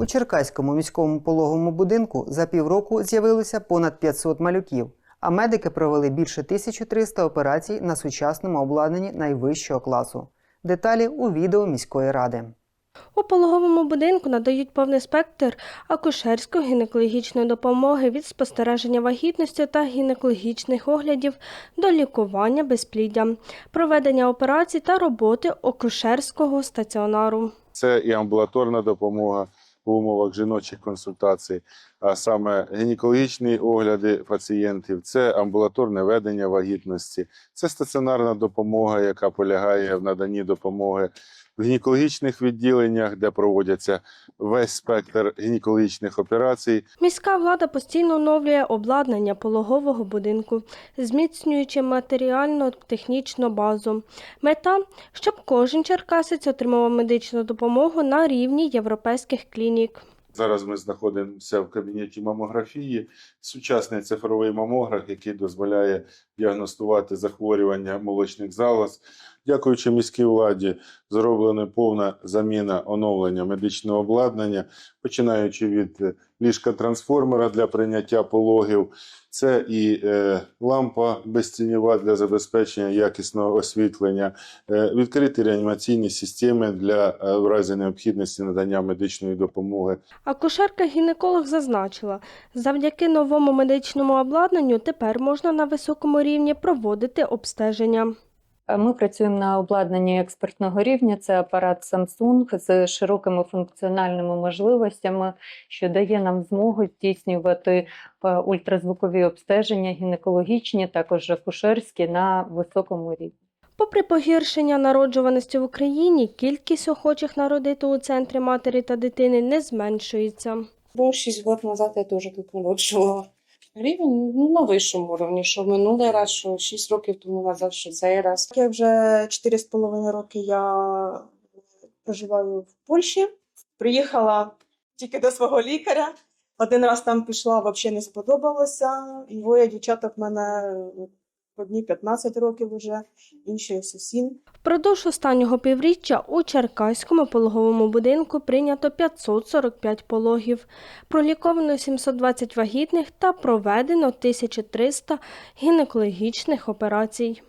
У Черкаському міському пологовому будинку за півроку з'явилося понад 500 малюків, а медики провели більше 1300 операцій на сучасному обладнанні найвищого класу. Деталі у відео міської ради. У пологовому будинку надають повний спектр акушерсько-гінекологічної допомоги від спостереження вагітності та гінекологічних оглядів до лікування безпліддя, проведення операцій та роботи акушерського стаціонару. Це і амбулаторна допомога в умовах жіночих консультацій, а саме гінекологічні огляди пацієнтів, це амбулаторне ведення вагітності, це стаціонарна допомога, яка полягає в наданні допомоги в гінекологічних відділеннях, де проводяться весь спектр гінекологічних операцій, Міська влада постійно оновлює обладнання пологового будинку, зміцнюючи матеріально-технічну базу. Мета, щоб кожен черкасець отримував медичну допомогу на рівні європейських клінік. Зараз ми знаходимося в кабінеті мамографії. Сучасний цифровий мамограф, який дозволяє діагностувати захворювання молочних залоз. Дякуючи міській владі, зроблена повна заміна оновлення медичного обладнання, починаючи від е, ліжка трансформера для прийняття пологів. Це і е, лампа безцінєва для забезпечення якісного освітлення, е, відкриті реанімаційні системи для е, в разі необхідності надання медичної допомоги. Акушерка-гінеколог зазначила, завдяки новому медичному обладнанню тепер можна на високому рівні проводити обстеження. Е, Ми працюємо на обладнанні експертного рівня. Це апарат Samsung з широкими функціональними можливостями, що дає нам змогу здійснювати е, ультразвукові обстеження, гінекологічні, також акушерські на високому рівні. Попри погіршення народжуваності в Україні, кількість охочих народити у центрі матері та дитини не зменшується. Бо 6 років назад я теж тут народжувала. Рівень ну, на вищому рівні, що минулий раз, що 6 років тому назад, що цей раз. Я вже 4,5 роки я проживаю в Польщі. Приїхала тільки до свого лікаря. Один раз там пішла, взагалі не сподобалося. Двоє дівчаток мене одні 15 років вже, інші ось 7. Впродовж останнього півріччя у Черкаському пологовому будинку прийнято 545 пологів, проліковано 720 вагітних та проведено 1300 гінекологічних операцій.